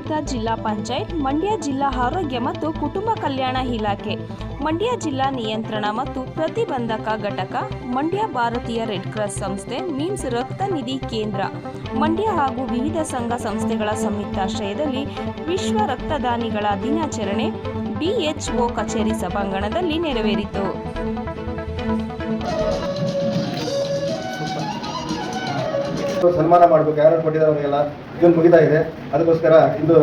ಜಿಲ್ಲಾ ಪಂಚಾಯತ್, ಮಂಡ್ಯ ಜಿಲ್ಲಾ ಆರೋಗ್ಯ ಮತ್ತು ಕುಟುಂಬ ಕಲ್ಯಾಣ ಇಲಾಖೆ. ಮಂಡ್ಯ ಜಿಲ್ಲಾ ನಿಯಂತ್ರಣ ಮತ್ತು ಪ್ರತಿಬಂಧಕ ಘಟಕ, ಮಂಡ್ಯ ಭಾರತೀಯ ರೆಡ್ ಕ್ರಾಸ್ ಸಂಸ್ಥೆ, ಮೀನ್ಸ್ ರಕ್ತ ನಿಧಿ ಕೇಂದ್ರ. ಮಂಡ್ಯ ಹಾಗೂ ವಿವಿಧ ಸಂಘ ಸಂಸ್ಥೆಗಳ ಸಂಯುಕ್ತಾಶ್ರಯದಲ್ಲಿ ವಿಶ್ವ ರಕ್ತದಾನಿಗಳ ದಿನಾಚರಣೆ ಬಿಎಚ್ಒ ಕಚೇರಿ ಸಭಾಂಗಣದಲ್ಲಿ ನೆರವೇರಿತು. ಸನ್ಮಾನ ಮಾಡಬೇಕು. ಯಾರು ಕೊಟ್ಟಿದ್ದಾರೆ ಅವರಿಗೆಲ್ಲ? ಜೂನ್ ಮುಗಿತಾ ಇದೆ. ಅದಕ್ಕೋಸ್ಕರ ಇಂದು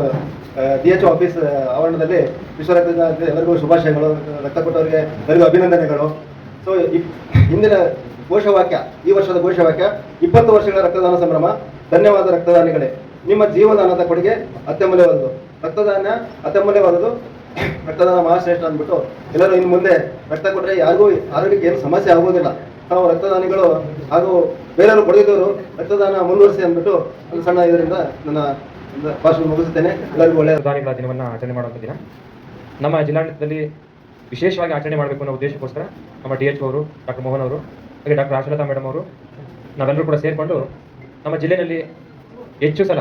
ಡಿ ಎಚ್ ಆಫೀಸ್ ಆವರಣದಲ್ಲಿ ವಿಶ್ವ ರಕ್ತದಾನ ಎಲ್ಲರಿಗೂ ಶುಭಾಶಯಗಳು ರಕ್ತ ಕೊಟ್ಟವರಿಗೆ ಎಲ್ಲರಿಗೂ ಅಭಿನಂದನೆಗಳು. ಸೊ ಇಂದಿನ ಘೋಷವಾಕ್ಯ, ಈ ವರ್ಷದ ಘೋಷವಾಕ್ಯ, ಇಪ್ಪತ್ತು ವರ್ಷಗಳ ರಕ್ತದಾನ ಸಂಭ್ರಮ, ಧನ್ಯವಾದ ರಕ್ತದಾನಿಗಳೇ. ನಿಮ್ಮ ಜೀವದಾನದ ಕೊಡುಗೆ ಅತ್ಯಮೂಲ್ಯವಾದದ್ದು. ರಕ್ತದಾನ ಅತ್ಯಮೂಲ್ಯವಾದದ್ದು ರಕ್ತದಾನ ಮಹಾಶ್ರೇಷ್ಠ ಅಂದ್ಬಿಟ್ಟು ಎಲ್ಲರೂ ಇನ್ನು ಮುಂದೆ ರಕ್ತ ಕೊಟ್ಟರೆ ಯಾರಿಗೂ ಆರೋಗ್ಯಕ್ಕೆ ಏನು ಸಮಸ್ಯೆ ಆಗುವುದಿಲ್ಲ ನಾವು ರಕ್ತದಾನಿಗಳು ಹಾಗೂ ಬೇರೆಯವರು ಪಡೆದಿದ್ದವರು ರಕ್ತದಾನ ಮುಂದುವರಿಸಿ ಅಂದ್ಬಿಟ್ಟು ಒಂದು ಸಣ್ಣ ಇದರಿಂದ ನನ್ನ ಭಾಷಣ ಮುಗಿಸುತ್ತೇನೆ. ಎಲ್ಲರಿಗೂ ಒಳ್ಳೆಯ ದಾನಿಗಳ ದಿನವನ್ನು ಆಚರಣೆ ಮಾಡುವಂಥ ದಿನ. ನಮ್ಮ ಜಿಲ್ಲಾಡಳಿತದಲ್ಲಿ ವಿಶೇಷವಾಗಿ ಆಚರಣೆ ಮಾಡಬೇಕು ಅನ್ನೋ ಉದ್ದೇಶಕ್ಕೋಸ್ಕರ ನಮ್ಮ ಡಿ ಎಚ್ ಅವರು, ಡಾಕ್ಟರ್ ಮೋಹನ್ ಅವರು, ಹಾಗೆ ಡಾಕ್ಟರ್ ಆಶಲತಾ ಮೇಡಮ್ ಅವರು ನಾವೆಲ್ಲರೂ ಕೂಡ ಸೇರಿಕೊಂಡು ನಮ್ಮ ಜಿಲ್ಲೆಯಲ್ಲಿ ಹೆಚ್ಚು ಸಲ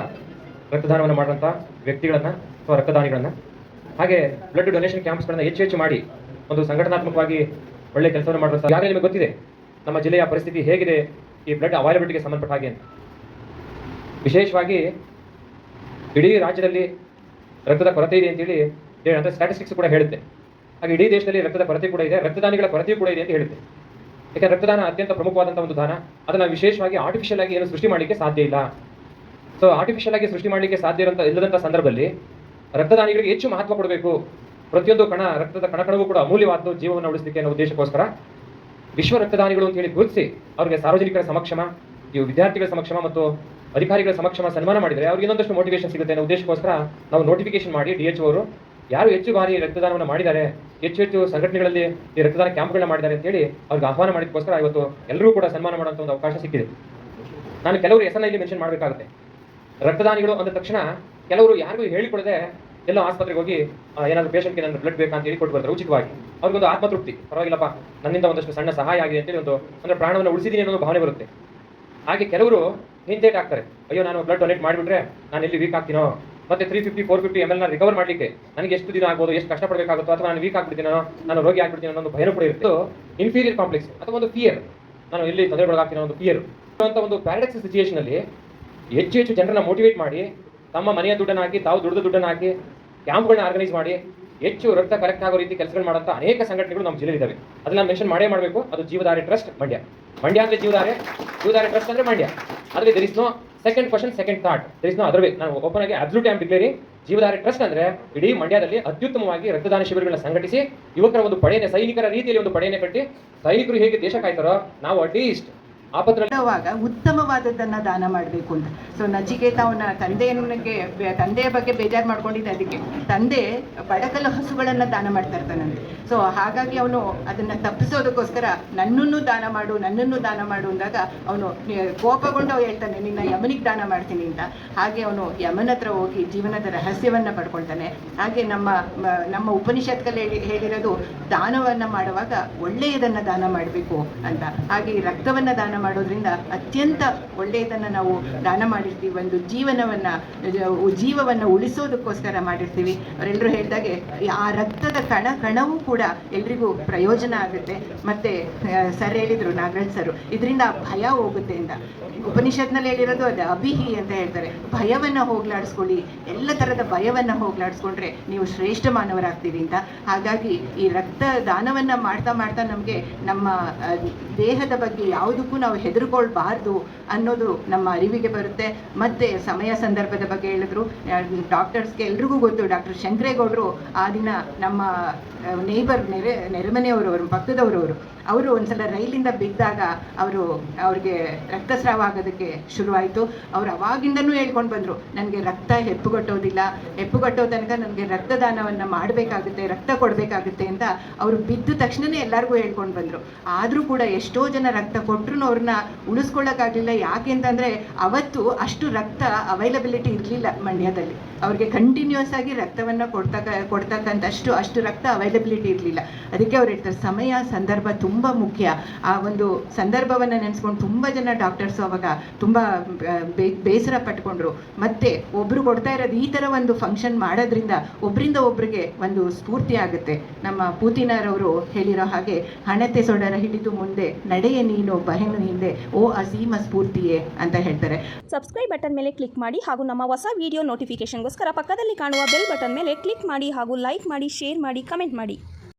ರಕ್ತದಾನವನ್ನು ಮಾಡುವಂಥ ವ್ಯಕ್ತಿಗಳನ್ನು ಅಥವಾ ರಕ್ತದಾನಿಗಳನ್ನು, ಹಾಗೆ ಬ್ಲಡ್ ಡೊನೇಷನ್ ಕ್ಯಾಂಪ್ಸ್ಗಳನ್ನು ಹೆಚ್ಚು ಹೆಚ್ಚು ಮಾಡಿ ಒಂದು ಸಂಘಟನಾತ್ಮಕವಾಗಿ ಒಳ್ಳೆ ಕೆಲಸವನ್ನು ಮಾಡುವಂಥ ಯಾರೇ ನಿಮಗೆ ಗೊತ್ತಿದೆ? ನಮ್ಮ ಜಿಲ್ಲೆಯ ಪರಿಸ್ಥಿತಿ ಹೇಗಿದೆ? ಈ ಬ್ಲಡ್ ಅವೈಲಬಿಲಿಟಿಗೆ ಸಂಬಂಧಪಟ್ಟ ಹಾಗೆ ಅಂತ. ವಿಶೇಷವಾಗಿ ಇಡೀ ರಾಜ್ಯದಲ್ಲಿ ರಕ್ತದ ಕೊರತೆ ಇದೆ ಅಂತೇಳಿ ಅಂದರೆ ಸ್ಟ್ಯಾಟಿಸ್ಟಿಕ್ಸ್ ಕೂಡ ಹೇಳುತ್ತೆ. ಹಾಗೆ ಇಡೀ ದೇಶದಲ್ಲಿ ರಕ್ತದ ಕೊರತೆ ಕೂಡ ಇದೆ, ರಕ್ತದಾನಿಗಳ ಕೊರತೆ ಕೂಡ ಇದೆ ಅಂತ ಹೇಳುತ್ತೆ. ಯಾಕಂದ್ರೆ ರಕ್ತದಾನ ಅತ್ಯಂತ ಪ್ರಮುಖವಾದಂಥ ಒಂದು ದಾನ. ಅದನ್ನು ವಿಶೇಷವಾಗಿ ಆರ್ಟಿಫಿಷಿಯಲ್ ಆಗಿ ಏನು ಸೃಷ್ಟಿ ಮಾಡಲಿಕ್ಕೆ ಸಾಧ್ಯ ಇಲ್ಲ. ಸೊ ಆರ್ಟಿಫಿಷಿಯಲ್ ಆಗಿ ಸೃಷ್ಟಿ ಮಾಡಲಿಕ್ಕೆ ಸಾಧ್ಯ ಇರೋಂಥ, ಇಲ್ಲದಂಥ ಸಂದರ್ಭದಲ್ಲಿ ರಕ್ತದಾನಿಗಳಿಗೆ ಹೆಚ್ಚು ಮಹತ್ವ ಕೊಡಬೇಕು. ಪ್ರತಿಯೊಂದು ಕಣ, ರಕ್ತದ ಕಣಕಣವೂ ಕೂಡ ಅಮೂಲ್ಯವಾದ ಜೀವವನ್ನು ಉಳಿಸಲಿಕ್ಕೆ ಅನ್ನೋ ಉದ್ದೇಶಕ್ಕೋಸ್ಕರ ವಿಶ್ವ ರಕ್ತದಾನಿಗಳು ಅಂತ ಹೇಳಿ ಗುರುತಿಸಿ ಅವರಿಗೆ ಸಾರ್ವಜನಿಕರ ಸಮಕ್ಷಮ, ಇವು ವಿದ್ಯಾರ್ಥಿಗಳ ಸಮಕ್ಷಮ ಮತ್ತು ಅಧಿಕಾರಿಗಳ ಸಮಕ್ಷಮ ಸನ್ಮಾನ ಮಾಡಿದರೆ ಅವ್ರಿಗೆ ಇನ್ನೊಂದಷ್ಟು ಮೋಟಿವೇಶನ್ ಸಿಗುತ್ತೆ ಅನ್ನೋ ಉದ್ದೇಶಕ್ಕೋಸ್ಕರ ನಾವು ನೋಟಿಫಿಕೇಶನ್ ಮಾಡಿ ಡಿ ಎಚ್ ಅವರು, ಯಾರು ಹೆಚ್ಚು ಬಾರಿ ರಕ್ತದಾನವನ್ನು ಮಾಡಿದ್ದಾರೆ, ಹೆಚ್ಚು ಹೆಚ್ಚು ಸಂಘಟನೆಗಳಲ್ಲಿ ಈ ರಕ್ತದಾನ ಕ್ಯಾಂಪ್ಗಳನ್ನ ಮಾಡಿದ್ದಾರೆ ಅಂತ ಹೇಳಿ ಅವ್ರಿಗೆ ಆಹ್ವಾನ ಮಾಡಿದಕ್ಕೋಸ್ಕರ ಇವತ್ತು ಎಲ್ಲರೂ ಕೂಡ ಸನ್ಮಾನ ಮಾಡುವಂಥ ಒಂದು ಅವಕಾಶ ಸಿಕ್ಕಿದೆ. ನಾನು ಕೆಲವರು ಹೆಸರನ್ನ ಇಲ್ಲಿ ಮೆನ್ಷನ್ ಮಾಡಬೇಕಾಗುತ್ತೆ. ರಕ್ತದಾನಿಗಳು ಅಂದ ತಕ್ಷಣ ಕೆಲವರು ಯಾರಿಗೂ ಹೇಳಿಕೊಡದೆ ಎಲ್ಲೋ ಆಸ್ಪತ್ರೆಗೆ ಹೋಗಿ ಏನಾದ್ರು ಪೇಷಂಟ್ಗೆ ನನ್ನ ಬ್ಲಡ್ ಬೇಕಾ ಅಂತ ಹೇಳಿ ಕೊಟ್ಟು ಬರ್ತಾರೆ ಉಚಿತವಾಗಿ ಅವ್ರಿಗೊಂದು ಆತ್ಮತೃಪ್ತಿ. ಪರವಾಗಿಲ್ಲಪ್ಪ, ನನ್ನಿಂದ ಒಂದಷ್ಟು ಸಣ್ಣ ಸಹಾಯ ಆಗಿದೆ ಅಂತೇಳಿ ಒಂದು, ಅಂದ್ರೆ ಪ್ರಾಣವನ್ನು ಉಳಿಸಿದೀನಿ ಅನ್ನೋ ಭಾವನೆ ಬರುತ್ತೆ. ಹಾಗೆ ಕೆಲವರು ಹಿಂದೇಟ್ ಆಗ್ತಾರೆ. ಅಯ್ಯೋ, ನಾನು ಬ್ಲಡ್ ಡೊನೇಟ್ ಮಾಡಿಬಿಟ್ರೆ ನಾನು ಎಲ್ಲಿ ವೀಕ್ ಆಗ್ತೀನೋ? ಮತ್ತೆ three fifty four fifty M L recover ಮಾಡಲಿಕ್ಕೆ ನನಗೆ ಎಷ್ಟು ದಿನ ಆಗ್ಬೋದು, ಎಷ್ಟು ಕಷ್ಟಪಡಬೇಕಾಗುತ್ತೋ ಅಥವಾ ನಾನು ವೀಕ್ ಆಗ್ಬಿಡ್ತೀನೋ, ನಾನು ರೋಗಿ ಆಗ್ಬಿಡ್ತೀನಿ ಅನ್ನೋ ಒಂದು ಭಯ ಕೂಡ ಇರುತ್ತೆ. ಇನ್ಫೀರಿಯರ್ ಕಾಂಪ್ಲೆಕ್ಸ್ ಅಥವಾ ಒಂದು ಫಿಯರ್ ನಾನು ಎಲ್ಲಿ ತೊಂದರೆಗೊಳಗಾಗ್ತೀನಿ ಒಳಗಾಗ್ತೀನೋ ಒಂದು ಫಿಯರ್ ಅಂತ ಒಂದು ಪ್ಯಾರಡಕ್ಸ್ ಸಿಚುಯೇಷನ್ ಅಲ್ಲಿ ಹೆಚ್ಚು ಹೆಚ್ಚು ಜನರನ್ನ ಮೋಟಿವೇಟ್ ಮಾಡಿ ತಮ್ಮ ಮನೆಯ ದುಡ್ಡನ್ನು ಹಾಕಿ ತಾವು ದುಡ್ಡು ದುಡ್ಡನ್ನು ಹಾಕಿ ಕ್ಯಾಂಪ್ಗಳನ್ನ ಆರ್ಗನೈಸ್ ಮಾಡಿ ಹೆಚ್ಚು ರಕ್ತ ಕರೆಕ್ಟ್ ಆಗೋ ರೀತಿ ಕೆಲಸಗಳು ಮಾಡುವಂಥ ಅನೇಕ ಸಂಘಟನೆಗಳು ನಮ್ಮ ಜಿಲ್ಲೆಯಲ್ಲಿದ್ದಾವೆ ಅದನ್ನ ಮೆನ್ಷನ್ ಮಾಡೇ ಮಾಡಬೇಕು. ಅದು ಜೀವಧಾರೆ ಟ್ರಸ್ಟ್ ಮಂಡ್ಯ. ಮಂಡ್ಯ ಅಂದರೆ ಜೀವಧಾರೆ ಜೀವಧಾರೆ ಟ್ರಸ್ಟ್ ಅಂದ್ರೆ ಮಂಡ್ಯ. ಅದ್ರಲ್ಲಿ there is no second question second thought there is no other way ನಾನು ಓಪನ್ ಆಗಿ absolute am declare Jeevadhare trust ಅಂದ್ರೆ ಇಡೀ ಮಂಡ್ಯದಲ್ಲಿ ಅತ್ಯುತ್ತಮವಾಗಿ ರಕ್ತದಾನ ಶಿಬಿರಗಳನ್ನ ಸಂಘಟಿಸಿ ಯುವಕರ ಒಂದು ಪಡೆಯನ್ನ, ಸೈನಿಕರ ರೀತಿಯಲ್ಲಿ ಒಂದು ಪಡೆಯನ್ನ ಕಟ್ಟಿ ಸೈನಿಕರು ಹೇಗೆ ದೇಶ ಕಾಯ್ತಾರೋ, ನಾವು ಅಟ್ಲೀಸ್ಟ್ ಉತ್ತಮವಾದದ್ದನ್ನ ದಾನ ಮಾಡಬೇಕು ಅಂತ. ಸೊ ನಚಿಕೇತ ಅವನ ತಂದೆಯನಿಗೆ ಬೆ- ತಂದೆಯ ಬಗ್ಗೆ ಬೇಜಾರು ಮಾಡ್ಕೊಂಡಿದ್ದ ಅದಕ್ಕೆ ತಂದೆ ಬಡಕಲು ಹಸುಗಳನ್ನ ದಾನ ಮಾಡ್ತಾ ಇರ್ತಾನಂತೆ ಸೊ ಹಾಗಾಗಿ ಅವನು ಅದನ್ನ ತಪ್ಪಿಸೋದಕ್ಕೋಸ್ಕರ ನನ್ನನ್ನು ದಾನ ಮಾಡು, ನನ್ನನ್ನು ದಾನ ಮಾಡು ಅಂದಾಗ ಅವನು ಕೋಪಗೊಂಡು ಹೇಳ್ತಾನೆ, ನಿನ್ನ ಯಮನಿಗೆ ದಾನ ಮಾಡ್ತೀನಿ ಅಂತ. ಹಾಗೆ ಅವನು ಯಮನ ಹತ್ರ ಹೋಗಿ ಜೀವನದ ರಹಸ್ಯವನ್ನ ಪಡ್ಕೊಳ್ತಾನೆ. ಹಾಗೆ ನಮ್ಮ ನಮ್ಮ ಉಪನಿಷತ್ಕಲ್ಲಿ ಹೇಳಿ, ಹೇಳಿರೋದು ದಾನವನ್ನ ಮಾಡುವಾಗ ಒಳ್ಳೆಯದನ್ನ ದಾನ ಮಾಡಬೇಕು ಅಂತ. ಹಾಗೆ ರಕ್ತವನ್ನ ದಾನ ಮಾಡೋದ್ರಿಂದ ಅತ್ಯಂತ ಒಳ್ಳೆಯದನ್ನ ನಾವು ದಾನ ಮಾಡಿರ್ತೀವಿ. ಒಂದು ಜೀವನವನ್ನ ಜೀವವನ್ನ ಉಳಿಸೋದಕ್ಕೋಸ್ಕರ ಮಾಡಿರ್ತೀವಿ. ಅವರೆಲ್ಲರೂ ಹೇಳಿದಾಗೆ ಆ ರಕ್ತದ ಕಣ, ಕಣವೂ ಕೂಡ ಎಲ್ರಿಗೂ ಪ್ರಯೋಜನ ಆಗುತ್ತೆ. ಮತ್ತೆ ಸರ್ ಹೇಳಿದ್ರು, ನಾಗರಾಜ್ ಸರ್, ಇದರಿಂದ ಭಯ ಹೋಗುತ್ತೆ ಅಂತ. ಉಪನಿಷತ್ನಲ್ಲಿ ಹೇಳಿರೋದು ಅದು, ಅಭಿಹಿ ಅಂತ ಹೇಳ್ತಾರೆ. ಭಯವನ್ನ ಹೋಗ್ಲಾಡಿಸ್ಕೊಳ್ಳಿ. ಎಲ್ಲ ತರದ ಭಯವನ್ನ ಹೋಗ್ಲಾಡಿಸ್ಕೊಂಡ್ರೆ ನೀವು ಶ್ರೇಷ್ಠ ಮಾನವರಾಗ್ತೀರಿ ಅಂತ. ಹಾಗಾಗಿ ಈ ರಕ್ತ ದಾನವನ್ನ ಮಾಡ್ತಾ ಮಾಡ್ತಾ ನಮಗೆ ನಮ್ಮ ದೇಹದ ಬಗ್ಗೆ ಯಾವುದಕ್ಕೂ ನಾವು ಹೆದರ್ಕೊಳ್ಬಾರ್ದು ಅನ್ನೋದು ನಮ್ಮ ಅರಿವಿಗೆ ಬರುತ್ತೆ. ಮತ್ತೆ ಸಮಯ ಸಂದರ್ಭದ ಬಗ್ಗೆ ಹೇಳಿದ್ರು. ಡಾಕ್ಟರ್ಸ್ಗೆ ಎಲ್ರಿಗೂ ಗೊತ್ತು. ಡಾಕ್ಟರ್ ಶಂಕರೇಗೌಡರು ಆ ದಿನ ನಮ್ಮ ನೇಬರ್ ನೆರೆ, ನೆರೆಮನೆಯವರು ಅವರು ಪಕ್ಕದವರು ಅವರು ಒಂದ್ಸಲ ರೈಲಿಂದ ಬಿದ್ದಾಗ ಅವರು ಅವ್ರಿಗೆ ರಕ್ತಸ್ರಾವ ಆಗೋದಕ್ಕೆ ಶುರುವಾಯಿತು. ಅವ್ರು ಅವಾಗಿಂದನೂ ಹೇಳ್ಕೊಂಡು ಬಂದರು, ನನಗೆ ರಕ್ತ ಹೆಪ್ಪುಗಟ್ಟೋದಿಲ್ಲ ಹೆಪ್ಪುಗಟ್ಟೋ ತನಕ ನನಗೆ ರಕ್ತದಾನವನ್ನು ಮಾಡಬೇಕಾಗುತ್ತೆ, ರಕ್ತ ಕೊಡಬೇಕಾಗುತ್ತೆ ಅಂತ ಅವರು ಬಿದ್ದ ತಕ್ಷಣನೇ ಎಲ್ಲರಿಗೂ ಹೇಳ್ಕೊಂಡು ಬಂದರು. ಆದರೂ ಕೂಡ ಎಷ್ಟೋ ಜನ ರಕ್ತ ಕೊಟ್ಟರು ಅವ್ರನ್ನ ಉಳಿಸ್ಕೊಳ್ಳೋಕ್ಕಾಗಲಿಲ್ಲ ಯಾಕೆ ಅಂತಂದರೆ ಅವತ್ತು ಅಷ್ಟು ರಕ್ತ ಅವೈಲಬಿಲಿಟಿ ಇರಲಿಲ್ಲ ಮಂಡ್ಯದಲ್ಲಿ. ಅವ್ರಿಗೆ ಕಂಟಿನ್ಯೂಸ್ ಆಗಿ ರಕ್ತವನ್ನು ಕೊಡ್ತಕ್ಕ ಕೊಡ್ತಕ್ಕಂಥಷ್ಟು ಅಷ್ಟು ರಕ್ತ ಅವೈಲಬಿಲಿಟಿ ಇರಲಿಲ್ಲ. ಅದಕ್ಕೆ ಅವ್ರು ಹೇಳ್ತಾರೆ, ಸಮಯ, ಸಂದರ್ಭ ತುಂಬ ತುಂಬ ಮುಖ್ಯ. ಆ ಒಂದು ಸಂದರ್ಭವನ್ನು ನೆನೆಸ್ಕೊಂಡು ತುಂಬ ಜನ ಡಾಕ್ಟರ್ಸು ಅವಾಗ ತುಂಬ ಬೇಸರ ಪಟ್ಕೊಂಡ್ರು. ಮತ್ತೆ ಒಬ್ರು ಕೊಡ್ತಾ ಇರೋದು ಈ ಥರ ಒಂದು ಫಂಕ್ಷನ್ ಮಾಡೋದ್ರಿಂದ ಒಬ್ಬರಿಂದ ಒಬ್ರಿಗೆ ಒಂದು ಸ್ಫೂರ್ತಿ ಆಗುತ್ತೆ. ನಮ್ಮ ಪೂತಿನರವರು ಹೇಳಿರೋ ಹಾಗೆ, ಹಣತೆ ಸೊಡರ ಹಿಡಿದು ಮುಂದೆ ನಡೆಯ ನೀನು ಬಹೆನು ಹಿಂದೆ, ಓ ಅಸೀಮ ಸ್ಫೂರ್ತಿಯೇ ಅಂತ ಹೇಳ್ತಾರೆ. ಸಬ್ಸ್ಕ್ರೈಬ್ ಬಟನ್ ಮೇಲೆ ಕ್ಲಿಕ್ ಮಾಡಿ ಹಾಗೂ ನಮ್ಮ ಹೊಸ ವಿಡಿಯೋ ನೋಟಿಫಿಕೇಶನ್ಗೋಸ್ಕರ ಪಕ್ಕದಲ್ಲಿ ಕಾಣುವ ಬೆಲ್ ಬಟನ್ ಮೇಲೆ ಕ್ಲಿಕ್ ಮಾಡಿ ಹಾಗೂ ಲೈಕ್ ಮಾಡಿ ಶೇರ್ ಮಾಡಿ ಕಮೆಂಟ್ ಮಾಡಿ.